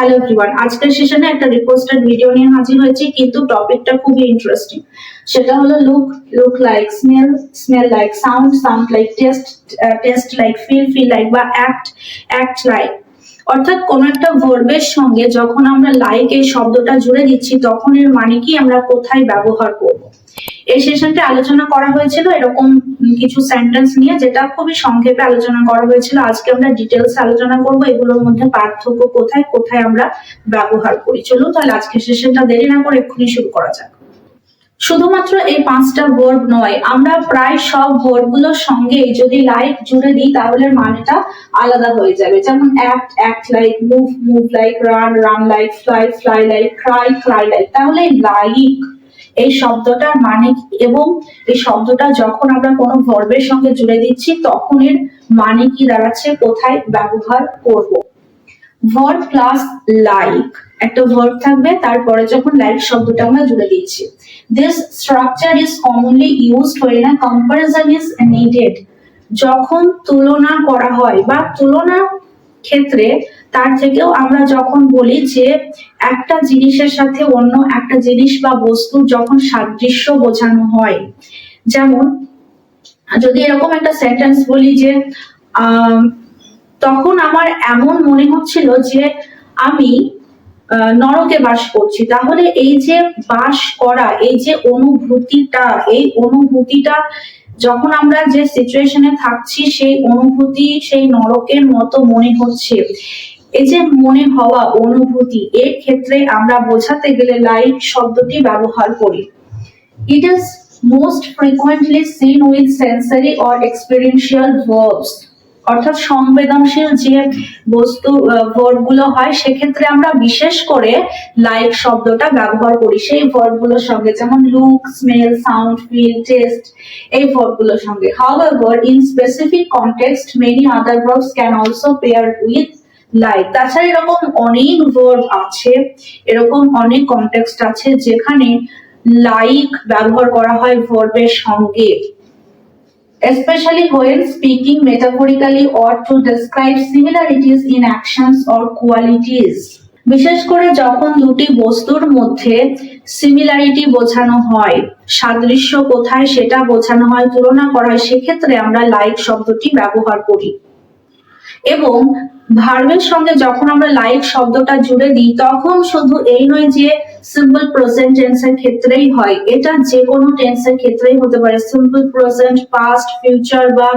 Hello everyone আজকের সেশনে একটা রিকোয়েস্টেড ভিডিও নিয়ে হাজির হয়েছি, কিন্তু টপিকটা খুবই ইন্টারেস্টিং সেটা হলো look look like smell smell like sound sound like taste taste like feel feel like বা অ্যাক্ট অ্যাক্ট লাইক অর্থাৎ কোন একটা ভার্বের সঙ্গে যখন আমরা লাইক এই শব্দটা জুড়ে দিচ্ছি, তখন এর মানে কি? আমরা কোথায় ব্যবহার করব? এই সেশনটা আলোচনা করা হয়েছিল, এরকম কিছু সেন্টেন্স নিয়ে যেটা খুবই সংক্ষেপে আলোচনা করা হয়েছিল। আজকে আমরা ডিটেলস আলোচনা করব, এগুলোর মধ্যে পার্থক্য কোথায় কোথায় আমরা ব্যবহার করি। চলুন তাহলে আজকে সেশনটা দেরি না করে এক্ষুনি শুরু করা যাক। শুধুমাত্র এই পাঁচটা ভার্ব নয়, আমরা প্রায় সব ভার্বগুলোর সঙ্গে যদি লাইক জুড়ে দিই, তাহলে মানেটা আলাদা হয়ে যাবে। যেমন act act like move move like run run like fly fly like cry cry like তাহলে লাইক এই শব্দটার মানে কি? এবং এই শব্দটা যখন আমরা কোনো ভার্বের সঙ্গে জুড়ে দিচ্ছি, তখন এর মানে কি দাঁড়াচ্ছে? কোথায়? ব্যবহার করব। ভার্ব প্লাস লাইক একটা ভার্ব থাকবে, তারপরে যখন লাইক শব্দটা আমরা জুড়ে দিচ্ছি। This structure is commonly used when a comparison is needed যখন তুলনা করা হয় বা তুলনার ক্ষেত্রে তার থেকেও আমরা যখন বলি যে একটা জিনিসের সাথে অন্য একটা জিনিস বা বস্তুর যখন সাদৃশ্য বোঝানো হয়, যেমন যদি এরকম একটা সেন্টেন্স বলি যে তখন আমার এমন মনে হচ্ছিল যে আমি নরকে বাস করছি। তাহলে এই যে বাস করা, এই যে অনুভূতিটা, এই অনুভূতিটা যখন আমরা যে সিচুয়েশনে থাকছি, সেই অনুভূতি, সেই নরকের মতো মনে হচ্ছে। এই যে মনে হওয়া অনুভূতি, এর ক্ষেত্রে আমরা বোঝাতে গেলে লাইক শব্দটি ব্যবহার করি ইট is most frequently seen with sensory or experiential verbs. অর্থাৎ সংবেদনশীল যে বস্তু গুলো হয়, সেক্ষেত্রে আমরা বিশেষ করে লাইক শব্দটা ব্যবহার করি সেই গুলোর সঙ্গে, যেমন look smell sound feel taste এই গুলোর সঙ্গে however in specific context, many other verbs can also pair with like তাছাড়া এরকম অনেক ভার্ব আছে, এরকম অনেক কনটেক্সট আছে যেখানে লাইক ব্যবহার করা হয় ভার্বের সঙ্গে। Especially when speaking metaphorically or to describe similarities in actions or qualities বিশেষ করে যখন দুটি বস্তুর মধ্যে সিমিলারিটি বোঝানো হয়, সাদৃশ্য কোথায় সেটা বোঝানো হয়, তুলনা করা হয়, সেক্ষেত্রে আমরা লাইক শব্দটি ব্যবহার করি। এবং ভার্বের সঙ্গে যখন আমরা লাইক শব্দটা জুড়ে দিই, তখন শুধু এই নয় যে সিম্পল প্রেজেন্ট টেন্সের ক্ষেত্রেই হয়, এটা যে কোনো টেন্সের ক্ষেত্রেই হতে পারে। সিম্পল প্রেজেন্ট পাস্ট ফিউচার বা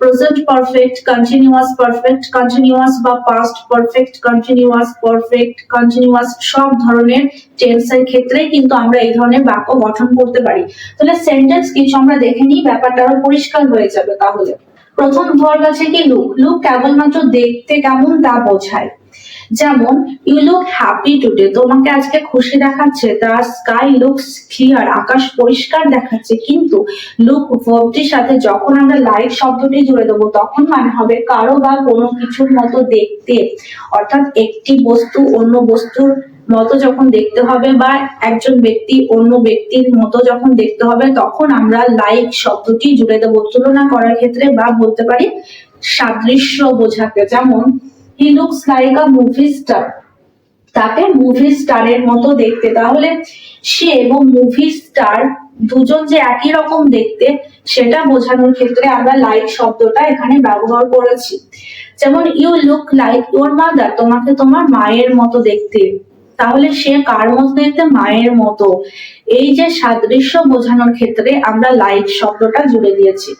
present perfect continuous perfect continuous বা past perfect continuous perfect continuous সব ধরনের টেন্সের ক্ষেত্রেই কিন্তু আমরা এই ধরনের বাক্য গঠন করতে পারি। তাহলে সেন্টেন্স কিছু আমরা দেখে নিই, ব্যাপারটা আরও পরিষ্কার হয়ে যাবে তাহলে। প্রথম ভর আছে কি লুক? লুক কেবলমাত্র দেখতে কেমন তা বোঝায়। যেমন ইউ লুক হ্যাপি টুডে তোমাকে আজকে খুশি দেখাচ্ছে দ্য স্কাই লুকস ক্লিয়ার আকাশ পরিষ্কার দেখাচ্ছে, কিন্তু লুক ভার্বটির সাথে যখন আমরা লাইক শব্দটি জুড়ে দেবো, তখন মানে হবে কারও বা কোনো কিছুর মতো দেখতে। অর্থাৎ একটি বস্তু অন্য বস্তুর মতো যখন দেখতে হবে বা একজন ব্যক্তি অন্য ব্যক্তির মতো যখন দেখতে হবে, তখন আমরা লাইক শব্দটি জুড়ে দেবো। তুলনা করার ক্ষেত্রে বা বলতে পারি সাদৃশ্য বোঝাতে। যেমন he looks like a movie star তাকে মুভি স্টারের মতো দেখতে। তাহলে সে এবং মুভি স্টার দুজন যে একই রকম দেখতে, সেটা বোঝানোর ক্ষেত্রে আমরা লাইক শব্দটা এখানে ব্যবহার করেছি। যেমন you look like your mother তোমাকে তোমার মায়ের মতো দেখতে। তাহলে সে কার দেখতে মায়ের মতো। এই যে সাদৃশ্য বোঝানোর ক্ষেত্রে আমরা লাইক শব্দটা জুড়ে দিয়েছি।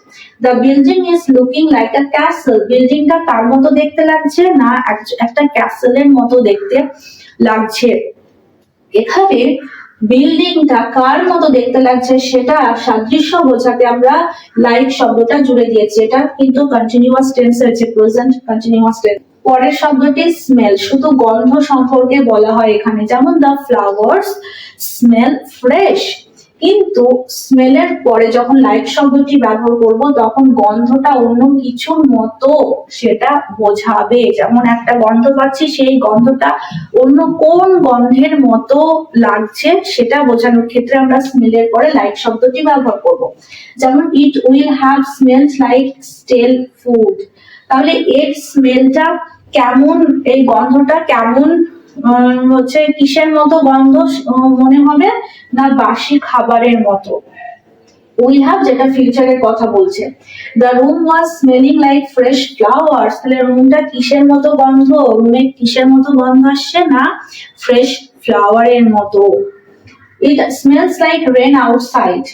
The building is looking like a castle বিল্ডিংটা কার মতো দেখতে লাগছে না একটা ক্যাসেলের মতো দেখতে লাগছে। এখানে বিল্ডিংটা কার মতো দেখতে লাগছে সেটা সাদৃশ্য বোঝাতে আমরা লাইক শব্দটা জুড়ে দিয়েছি। এটা কিন্তু কন্টিনিউয়াস টেন্স হয়েছে প্রেজেন্ট কন্টিনিউয়াস টেন্স পরের শব্দটি স্মেল শুধু গন্ধ সম্পর্কে বলা হয় এখানে। যেমন দ্য ফ্লাওয়ার্স স্মেল ফ্রেশ কিন্তু স্মেলের পরে যখন লাইক শব্দটি ব্যবহার করব, তখন গন্ধটা অন্য কিছুর মতো সেটা বোঝাবে। যেমন একটা গন্ধ পাচ্ছি, সেই গন্ধটা অন্য কোন গন্ধের মতো লাগছে সেটা বোঝানোর ক্ষেত্রে আমরা স্মেলের পরে লাইক শব্দটি ব্যবহার করব। যেমন it will have smells like stale food তাহলে এর স্মেলটা কেমন এই গন্ধটা, কেমন হচ্ছে কিসের মতো গন্ধ মনে হবে না বাসি খাবারের মতো? উই হ্যাভ যেটা ফিউচারের কথা বলছে। The room was smelling like fresh flowers তাহলে রুমটা কিসের মতো গন্ধ? রুমে কিসের মতো গন্ধ আসছে না ফ্রেশ ফ্লাওয়ারের মতো? It smells like rain outside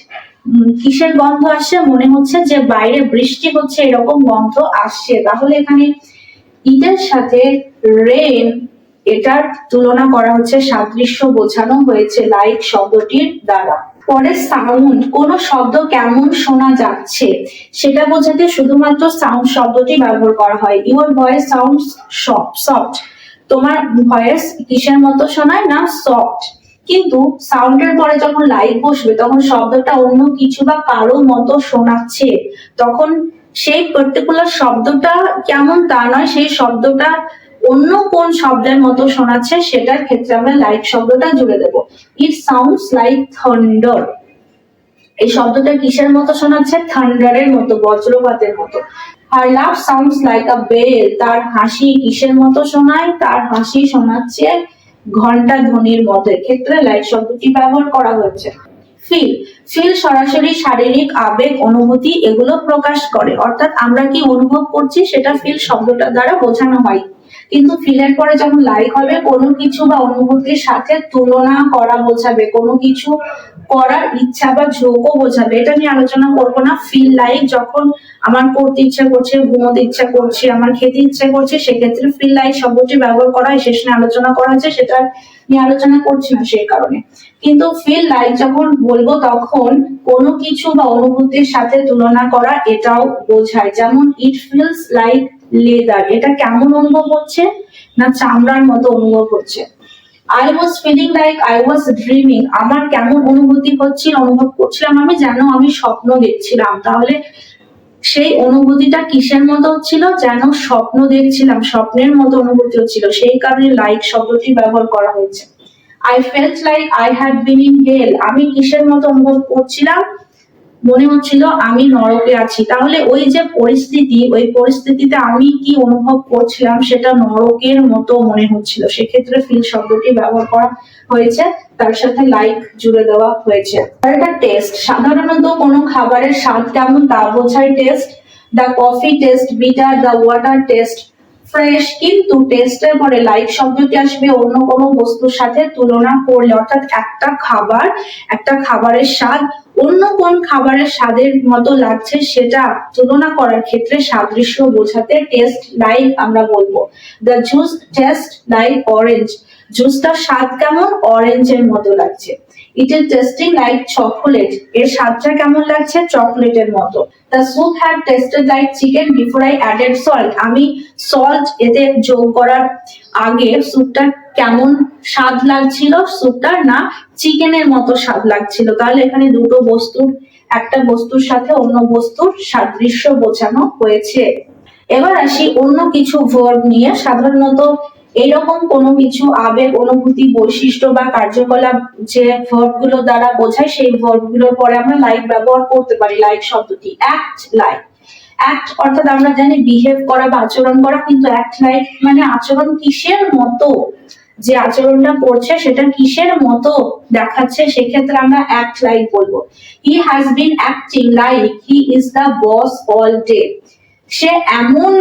কিসের গন্ধ আসছে? মনে হচ্ছে যে বাইরে বৃষ্টি হচ্ছে, এরকম গন্ধ আসছে। তাহলে এখানে ইটের সাথে রেন এটার তুলনা করা হচ্ছে সাদৃশ্য বোঝানো হয়েছে লাইক শব্দটির দ্বারা। পরে সাউন্ড, কোন শব্দ কেমন শোনা যাচ্ছে, সেটা বোঝাতে শুধুমাত্র সাউন্ড শব্দটি ব্যবহার করা হয়। ইউর ভয়েস সাউন্ড সফট তোমার ভয়েস কিসের মতো শোনায় না সফট? কিন্তু সাউন্ডের পরে যখন লাইক বসবে, তখন শব্দটা অন্য কিছু বা কারও মতো শোনাচ্ছে। তখন সেই পার্টিকুলার শব্দটা কেমন তা নয়, সেই শব্দটা অন্য কোন শব্দের মতো শোনাচ্ছে, সেটার ক্ষেত্রে আমরা লাইট শব্দটা জুড়ে দেব। ইট সাউন্ডস লাইক থান্ডার এই শব্দটা কিসের মতো শোনাচ্ছে? থান্ডারের মতো, বজ্রপাতের মতো। আর laugh sounds like a bell তার হাসি কিসের মতো শোনায়? তার হাসি শোনাচ্ছে ঘণ্টা ধ্বনির মতো। এক্ষেত্রে লাইট শব্দটি ব্যবহার করা হয়েছে। ফিল ফিল সরাসরি শারীরিক আবেগ, অনুভূতি এগুলো প্রকাশ করে। অর্থাৎ আমরা কি অনুভব করছি সেটা ফিল শব্দটা দ্বারা বোঝানো হয়। কিন্তু ফিলের পরে যখন লাইক হবে, কোনো কিছু বা অনুভূতির সাথে তুলনা করা বোঝাবে, কোনো কিছু করার ইচ্ছা বা ঝোঁকও বোঝাবে। এটা নিয়ে আলোচনা করব না। ফিল লাইক যখন আমার করতে ইচ্ছা করছে, ঘুমোতে ইচ্ছা করছে, আমার খেতে ইচ্ছা করছে, সেক্ষেত্রে ফিল লাইক শব্দটি ব্যবহার করা হয়। শেষ নিয়ে আলোচনা করা হয়েছে, সেটা নিয়ে আলোচনা করছি না সেই কারণে। কিন্তু ফিল লাইক যখন বলব, তখন কোনো কিছু বা অনুভূতির সাথে তুলনা করা, এটাও বোঝায়। যেমন ইট ফিলস লাইক লেদার, এটা কেমন অনুভব হচ্ছে? না চামড়ার মতো অনুভব হচ্ছে? I was feeling like I was dreaming আমার কেমন অনুভূতি হচ্ছিল অনুভব করছিলাম আমি, যেন আমি স্বপ্ন দেখছিলাম। তাহলে সেই অনুভূতিটা কিসের মতো হচ্ছিল যেন স্বপ্ন দেখছিলাম, স্বপ্নের মতো অনুভূতি হচ্ছিল সেই কারণে লাইক শব্দটি ব্যবহার করা হয়েছে। I felt like I had been in hell আমি কিসের মতো অনুভব করছিলাম? মনে হচ্ছিল আমি নরকে আছি। তাহলে ওই যে পরিস্থিতি, ওই পরিস্থিতিতে আমি কি অনুভব করছিলাম সেটা নরকের মতো মনে হচ্ছিল। সেক্ষেত্রে ফিল শব্দটি ব্যবহার করা হয়েছে। তার সাথে লাইক জুড়ে দেওয়া হয়েছে। এটা টেস্ট সাধারণত কোনো খাবারের স্বাদ কেমন তা বোঝায় taste the coffee taste bitter the water taste fresh কিন্তু টেস্টের পরে লাইক শব্দটি আসবে, অন্য কোনো বস্তুর সাথে তুলনা করলে, অর্থাৎ একটা খাবার, একটা খাবারের স্বাদ, অন্য কোন খাবারের স্বাদের মতো লাগছে সেটা তুলনা করার ক্ষেত্রে সাদৃশ্য বোঝাতে টেস্ট লাইক আমরা বলব। The juice taste like orange জুসটার স্বাদ কেমন? অরেঞ্জের মতো লাগছে। It is tasting like chocolate এর স্বাদটা কেমন লাগছে? চকলেটের মতো। The soup had tasted like chicken before I added salt আমি সল্ট এতে যোগ করার আগে স্যুপটা কেমন স্বাদ লাগছিল? স্যুপটার না চিকেনের মতো স্বাদ লাগছিল। তাহলে এখানে দুটো বস্তুর, একটা বস্তুর সাথে অন্য বস্তুর সাদৃশ্য বোঝানো হয়েছে। এবার আসি অন্য কিছু ভার্ব নিয়ে। সাধারণত এরকম কোনো কিছু আবেগ, অনুভূতি, বৈশিষ্ট্য বা কার্যকলাপ যে ভার্বগুলো দ্বারা বোঝায়, সেই ভার্বগুলোর পরে আমরা লাইক ব্যবহার করতে পারি লাইক শব্দটি অ্যাক্ট লাইক অ্যাক্ট অর্থাৎ আমরা জানি বিহেভ করা বা আচরণ করা, কিন্তু অ্যাক্ট লাইক মানে আচরণ কিসের মতো? যে আচরণটা করছে, সেটা কিসের মতো দেখাচ্ছে, সেক্ষেত্রে আমরা অ্যাক্ট লাইক বলব। He has been acting like he is the boss all day সে এমন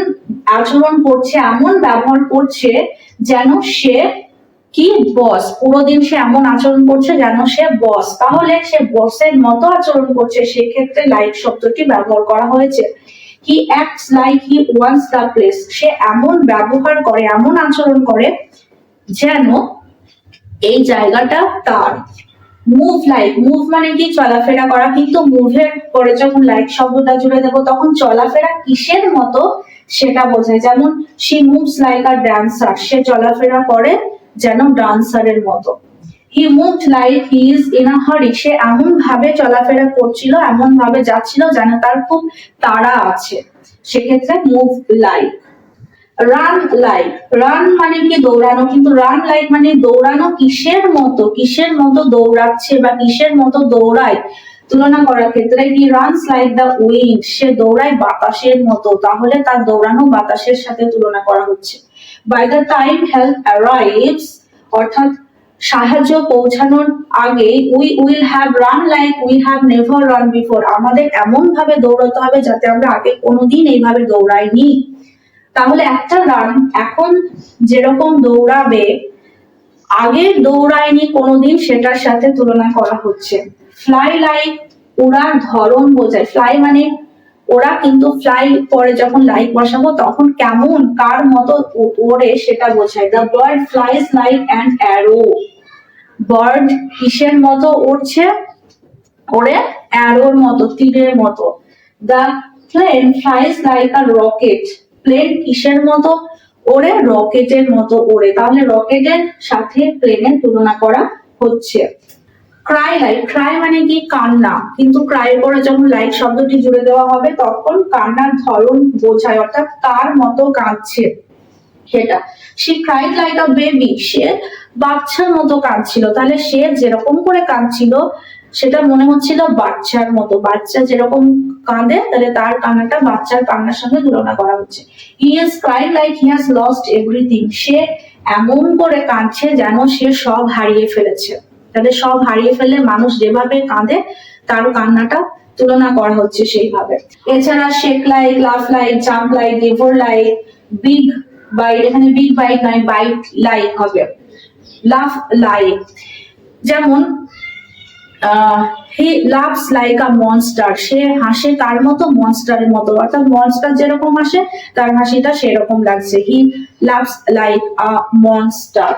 আচরণ করছে, এমন ব্যবহার করছে যেন সে কি বস পুরো দিন সে এমন আচরণ করছে যেন সে বস তাহলে সে বসের মতো আচরণ করছে, সেক্ষেত্রে লাইক শব্দটি ব্যবহার করা হয়েছে। He acts like he owns the place সে এমন ব্যবহার করে, এমন আচরণ করে যেন এই জায়গাটা তার। মুভ লাইক মুভ মানে কি? চলাফেরা করা। কিন্তু মুভের পরে যখন লাইক শব্দটা জুড়ে দেবো, তখন চলাফেরা কিসের মতো সেটা বোঝায়। যেমন she moves like a dancer সে চলাফেরা করে যেন ডান্সারের মতো। He moved like he is in a hurry সে এমন ভাবে চলাফেরা করছিল এমন ভাবে যাচ্ছিল যেন তার খুব তাড়া আছে। সেক্ষেত্রে move like run like run মানে কি দৌড়ানো? কিন্তু রান লাইক মানে দৌড়ানো কিসের মতো? কিসের মতো দৌড়াচ্ছে বা কিসের মতো দৌড়ায়? তুলনা করার ক্ষেত্রে he runs like the wind সে দৌড়ায় বাতাসের মতো। তাহলে তার দৌড়ানো বাতাসের সাথে তুলনা করা হচ্ছে। By the time help arrives অর্থাৎ সাহায্য পৌঁছানোর আগে we will have run like we have never run before আমাদের এমন ভাবে দৌড়াতে হবে যাতে আমরা আগে কোনোদিন এইভাবে দৌড়াইনি। তাহলে একটা রান এখন যেরকম দৌড়াবে আগে দৌড়ায়নি কোনোদিন সেটার সাথে তুলনা করা হচ্ছে। ফ্লাই লাইক ওড়ার ধরন বোঝায়। ফ্লাই মানে ওরা কিন্তু ফ্লাই পরে যখন লাইক বসাবো, তখন কেমন, কার মতো ওড়ে সেটা বোঝায়। The bird flies like an arrow bird কিসের মতো উড়ছে? ওরে অ্যারোর মতো, তীরের মতো। The plane flies like a rocket plane কিসের মতো? ওরে রকেটের মতো ওড়ে তাহলে রকেটের সাথে প্লেনের তুলনা করা হচ্ছে। ক্রাই লাইক ক্রাই মানে কি? কান্না। কিন্তু ক্রাই করে যখন লাইক শব্দটি জুড়ে দেওয়া হবে, তখন কান্নার ধরন বোঝায়, অর্থাৎ কার মতো কাঁদছে। সেটা। সে ক্রাইড লাইক আ বেবি সে বাচ্চার মতো কাঁদছিল। তাহলে সে যেরকম করে কাঁদছিল সেটা মনে হচ্ছিল বাচ্চার মতো। বাচ্চা যেরকম কাঁদে, তাহলে তার কান্নাটা বাচ্চার কান্নার সঙ্গে তুলনা করা হচ্ছে। He is cried like he has lost everything সে এমন করে কাঁদছে যেন সে সব হারিয়ে ফেলেছে। তাহলে সব হারিয়ে ফেললে মানুষ যেভাবে কাঁদে তার কান্নাটা তুলনা করা হচ্ছে সেইভাবে। এছাড়া shake like laugh like jump like liver like big bite এখানে বিগ বাইট নয় বাইট লাইক হবে। লাফ লাইক যেমন he laughs like a monster. সে হাসে কার মতো মনস্টারের মতো। অর্থাৎ মনস্টার যেরকম হাসে, তার হাসিটা সেরকম লাগছে। He laughs like a monster.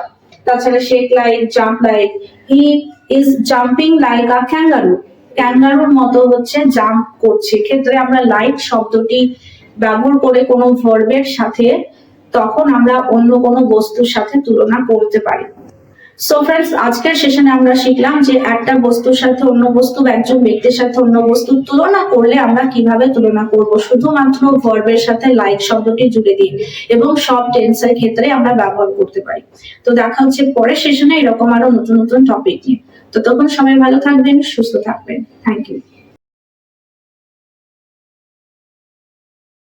তাছাড়া shake like, jump like. He is jumping like a kangaroo. ক্যাঙ্গারুর মতো হচ্ছে জাম্প করছে। ক্ষেত্রে আমরা লাইক শব্দটি ব্যবহার করে কোনো ভার্বের সাথে তখন আমরা অন্য কোনো বস্তুর সাথে তুলনা করতে পারি। সো ফ্রেন্ডস আজকের সেশনে আমরা শিখলাম যে একটা বস্তুর সাথে অন্য বস্তু বা একজন ব্যক্তির সাথে অন্য বস্তুর তুলনা করলে আমরা কীভাবে তুলনা করব? শুধুমাত্র ভার্বের সাথে লাইক শব্দটি জুড়ে দিয়ে এবং সব টেন্সের ক্ষেত্রে আমরা ব্যবহার করতে পারি। তো দেখা হচ্ছে পরের সেশনে এরকম আরও নতুন নতুন টপিক নিয়ে। তো তখন সবাই ভালো থাকবেন, সুস্থ থাকবেন। Thank you